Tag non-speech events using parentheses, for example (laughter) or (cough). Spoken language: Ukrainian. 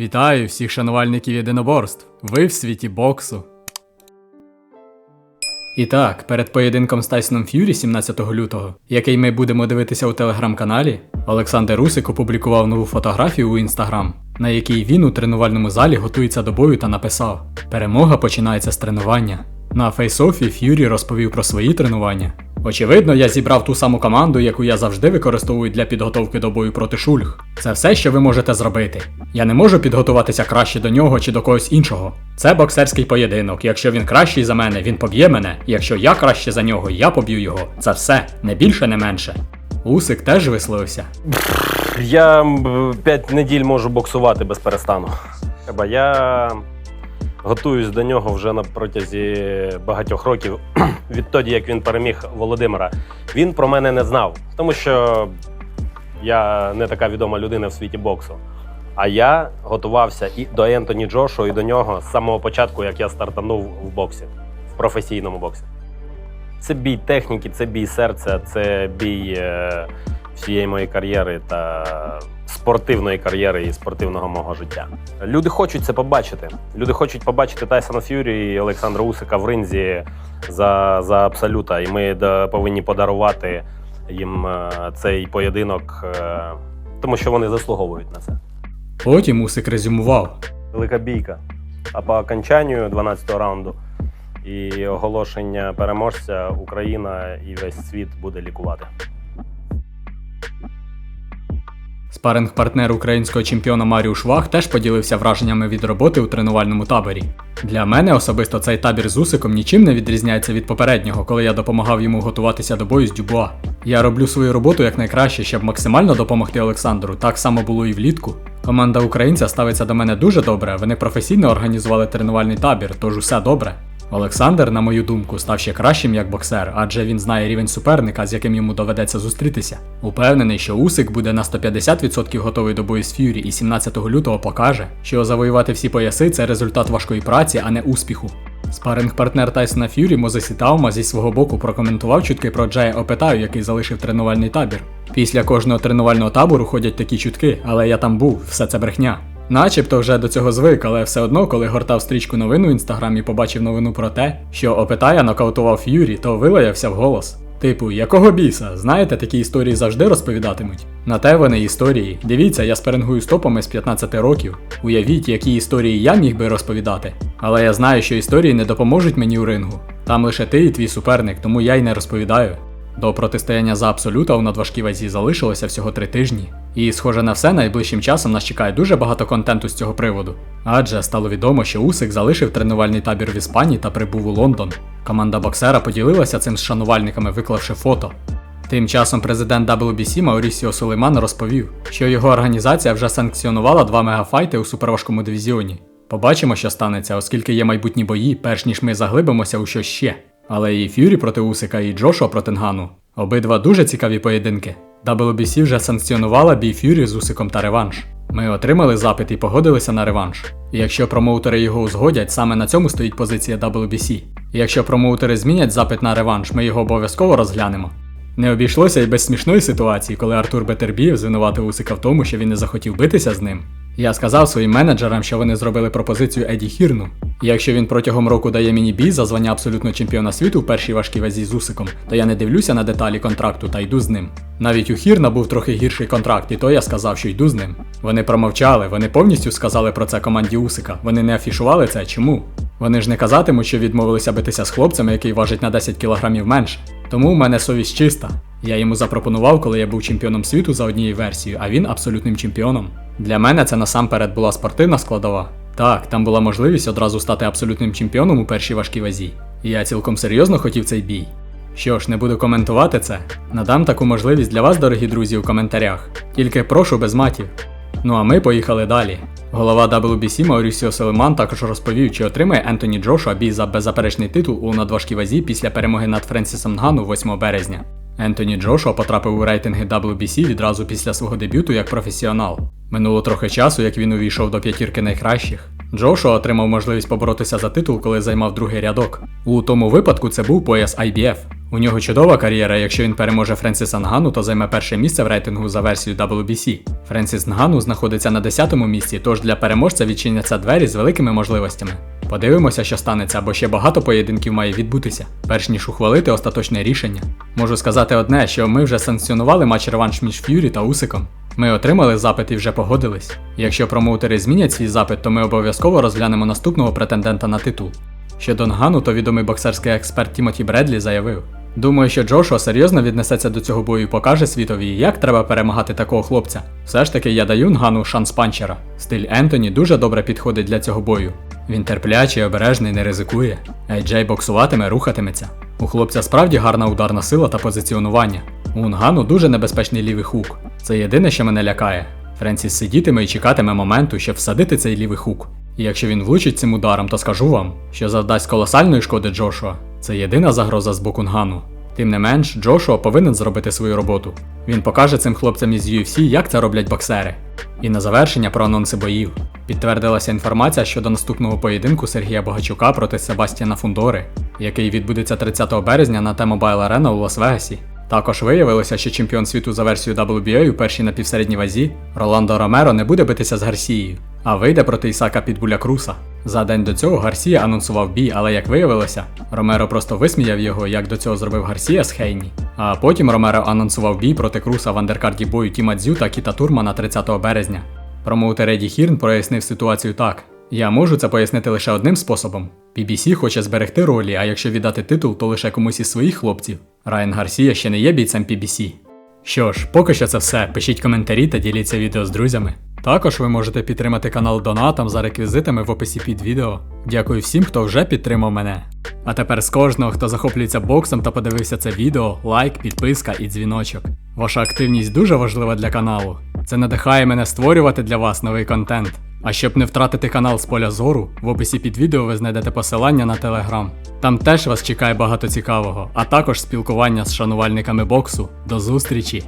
Вітаю всіх шанувальників єдиноборств. Ви в світі боксу. І так, перед поєдинком з Тайсоном Ф'юрі 17 лютого, який ми будемо дивитися у телеграм-каналі, Олександр Русик опублікував нову фотографію у інстаграм, на якій він у тренувальному залі готується до бою та написав: Перемога починається з тренування. На фейсофі Ф'юрі розповів про свої тренування. Очевидно, я зібрав ту саму команду, яку я завжди використовую для підготовки до бою проти шульг. Це все, що ви можете зробити. Я не можу підготуватися краще до нього чи до когось іншого. Це боксерський поєдинок. Якщо він кращий за мене, він поб'є мене. Якщо я краще за нього, я поб'ю його. Це все, не більше, не менше. Усик теж висловився. Я 5 неділь можу боксувати без перестану. Я готуюсь до нього вже на протязі багатьох років, (clears throat) відтоді як він переміг Володимира. Він про мене не знав, тому що я не така відома людина в світі боксу. А я готувався і до Ентоні Джошуа, і до нього з самого початку, як я стартанув в боксі, в професійному боксі. Це бій техніки, це бій серця, це бій е, всієї моєї кар'єри та спортивної кар'єри і спортивного мого життя. Люди хочуть це побачити. Люди хочуть побачити Тайсона Ф'юрі і Олександра Усика в ринзі за, за абсолюта. І ми повинні подарувати їм е, цей поєдинок, е, тому що вони заслуговують на це. Потім Усик резюмував. Велика бійка. А по окончанню 12-го раунду і оголошення переможця Україна і весь світ буде лікувати. Спаринг-партнер українського чемпіона Маріуш Швах теж поділився враженнями від роботи у тренувальному таборі. Для мене особисто цей табір з Усиком нічим не відрізняється від попереднього, коли я допомагав йому готуватися до бою з Дюбуа. Я роблю свою роботу якнайкраще, щоб максимально допомогти Олександру. Так само було і влітку. Команда українця ставиться до мене дуже добре. Вони професійно організували тренувальний табір, тож усе добре. Олександр, на мою думку, став ще кращим як боксер, адже він знає рівень суперника, з яким йому доведеться зустрітися. Упевнений, що Усик буде на 150% готовий до бою з Ф'юрі і 17 лютого покаже, що завоювати всі пояси це результат важкої праці, а не успіху. Спаринг-партнер Тайсона Ф'юрі Мозесі Таума зі свого боку прокоментував чутки про Джея Опетаю, який залишив тренувальний табір. Після кожного тренувального табору ходять такі чутки, але я там був, все це брехня. Начебто вже до цього звик, але все одно, коли гортав стрічку новин у інстаграмі, побачив новину про те, що Опетая нокаутував Ф'юрі, то вилаявся вголос. Типу, якого біса? Знаєте, такі історії завжди розповідатимуть. На те вони історії. Дивіться, я спарингую з топами з 15 років. Уявіть, які історії я міг би розповідати. Але я знаю, що історії не допоможуть мені у рингу. Там лише ти і твій суперник, тому я й не розповідаю. До протистояння за абсолюта у надважкій вазі залишилося всього три тижні. І, схоже на все, найближчим часом нас чекає дуже багато контенту з цього приводу. Адже стало відомо, що Усик залишив тренувальний табір в Іспанії та прибув у Лондон. Команда боксера поділилася цим з шанувальниками, виклавши фото. Тим часом президент WBC Маурісіо Сулейман розповів, що його організація вже санкціонувала два мегафайти у суперважкому дивізіоні. Побачимо, що станеться, оскільки є майбутні бої, перш ніж ми заглибимося у щось ще. Але і Ф'юрі проти Усика, і Джошуа проти Нгану. Обидва дуже цікаві поєдинки. WBC вже санкціонувала бій Ф'юрі з Усиком та реванш. Ми отримали запит і погодилися на реванш. І якщо промоутери його узгодять, саме на цьому стоїть позиція WBC. І якщо промоутери змінять запит на реванш, ми його обов'язково розглянемо. Не обійшлося й без смішної ситуації, коли Артур Бетербієв звинуватив Усика в тому, що він не захотів битися з ним. Я сказав своїм менеджерам, що вони зробили пропозицію Еді Хірну. І якщо він протягом року дає мені бій за звання абсолютного чемпіона світу в першій важкій вазі з Усиком, то я не дивлюся на деталі контракту та йду з ним. Навіть у Хірна був трохи гірший контракт, і то я сказав, що йду з ним. Вони промовчали, вони повністю сказали про це команді Усика. Вони не афішували це. Чому? Вони ж не казатимуть, що відмовилися битися з хлопцем, який важить на 10 кілограмів менше. Тому в мене совість чиста. Я йому запропонував, коли я був чемпіоном світу за однією версією, а він абсолютним чемпіоном. Для мене це насамперед була спортивна складова. Так, там була можливість одразу стати абсолютним чемпіоном у першій важкій вазі. І я цілком серйозно хотів цей бій. Що ж, не буду коментувати це. Надам таку можливість для вас, дорогі друзі, у коментарях. Тільки прошу без матів. Ну а ми поїхали далі. Голова WBC Маурісіо Селеман також розповів, чи отримає Ентоні Джошуа бій за беззаперечний титул у надважкій вазі після перемоги над Френсісом Нгану 8 березня. Ентоні Джошуа потрапив у рейтинги WBC відразу після свого дебюту як професіонал. Минуло трохи часу, як він увійшов до п'ятірки найкращих. Джошуа отримав можливість поборотися за титул, коли займав другий рядок. У тому випадку це був пояс IBF. У нього чудова кар'єра, якщо він переможе Френсіса Нгану, то займе перше місце в рейтингу за версією WBC. Френсіс Нгану знаходиться на 10-му місці, тож для переможця відчиняться двері з великими можливостями. Подивимося, що станеться, бо ще багато поєдинків має відбутися, перш ніж ухвалити остаточне рішення. Можу сказати одне, що ми вже санкціонували матч реванш між Ф'юрі та Усиком. Ми отримали запит і вже погодились. Якщо промоутери змінять свій запит, то ми обов'язково розглянемо наступного претендента на титул. Щодо Нгану, то відомий боксерський експерт Тімоті Бредлі заявив: Думаю, що Джошуа серйозно віднесеться до цього бою і покаже світові, як треба перемагати такого хлопця. Все ж таки, я даю Нгану шанс панчера. Стиль Ентоні дуже добре підходить для цього бою. Він терплячий, обережний, не ризикує. Ейджей боксуватиме, рухатиметься. У хлопця справді гарна ударна сила та позиціонування. У Нгану дуже небезпечний лівий хук. Це єдине, що мене лякає. Френсіс сидітиме і чекатиме моменту, щоб всадити цей лівий хук. І якщо він влучить цим ударом, то скажу вам, що завдасть колосальної шкоди Джошуа. Це єдина загроза з боку Нгану. Тим не менш, Джошуа повинен зробити свою роботу. Він покаже цим хлопцям із UFC, як це роблять боксери. І на завершення про анонси боїв. Підтвердилася інформація щодо наступного поєдинку Сергія Богачука проти Себастьяна Фундори, який відбудеться 30 березня на T-Mobile Arena у Лас-Вегасі. Також виявилося, що чемпіон світу за версією WBA у першій напівсередній вазі Роландо Ромеро не буде битися з Гарсією, а вийде проти Ісака Підбуля Круса. За день до цього Гарсія анонсував бій, але як виявилося, Ромеро просто висміяв його, як до цього зробив Гарсія з Хейні. А потім Ромеро анонсував бій проти Круса в андеркарді бою Тіма Дзю та Кіта Турмана 30 березня. Промоутер Еді Хірн прояснив ситуацію так: я можу це пояснити лише одним способом. BBC хоче зберегти ролі, а якщо віддати титул, то лише комусь із своїх хлопців. Райан Гарсія ще не є бійцем PBC. Що ж, поки що це все. Пишіть коментарі та діліться відео з друзями. Також ви можете підтримати канал донатом за реквізитами в описі під відео. Дякую всім, хто вже підтримав мене. А тепер з кожного, хто захоплюється боксом та подивився це відео, лайк, підписка і дзвіночок. Ваша активність дуже важлива для каналу. Це надихає мене створювати для вас новий контент. А щоб не втратити канал з поля зору, в описі під відео ви знайдете посилання на телеграм. Там теж вас чекає багато цікавого, а також спілкування з шанувальниками боксу. До зустрічі!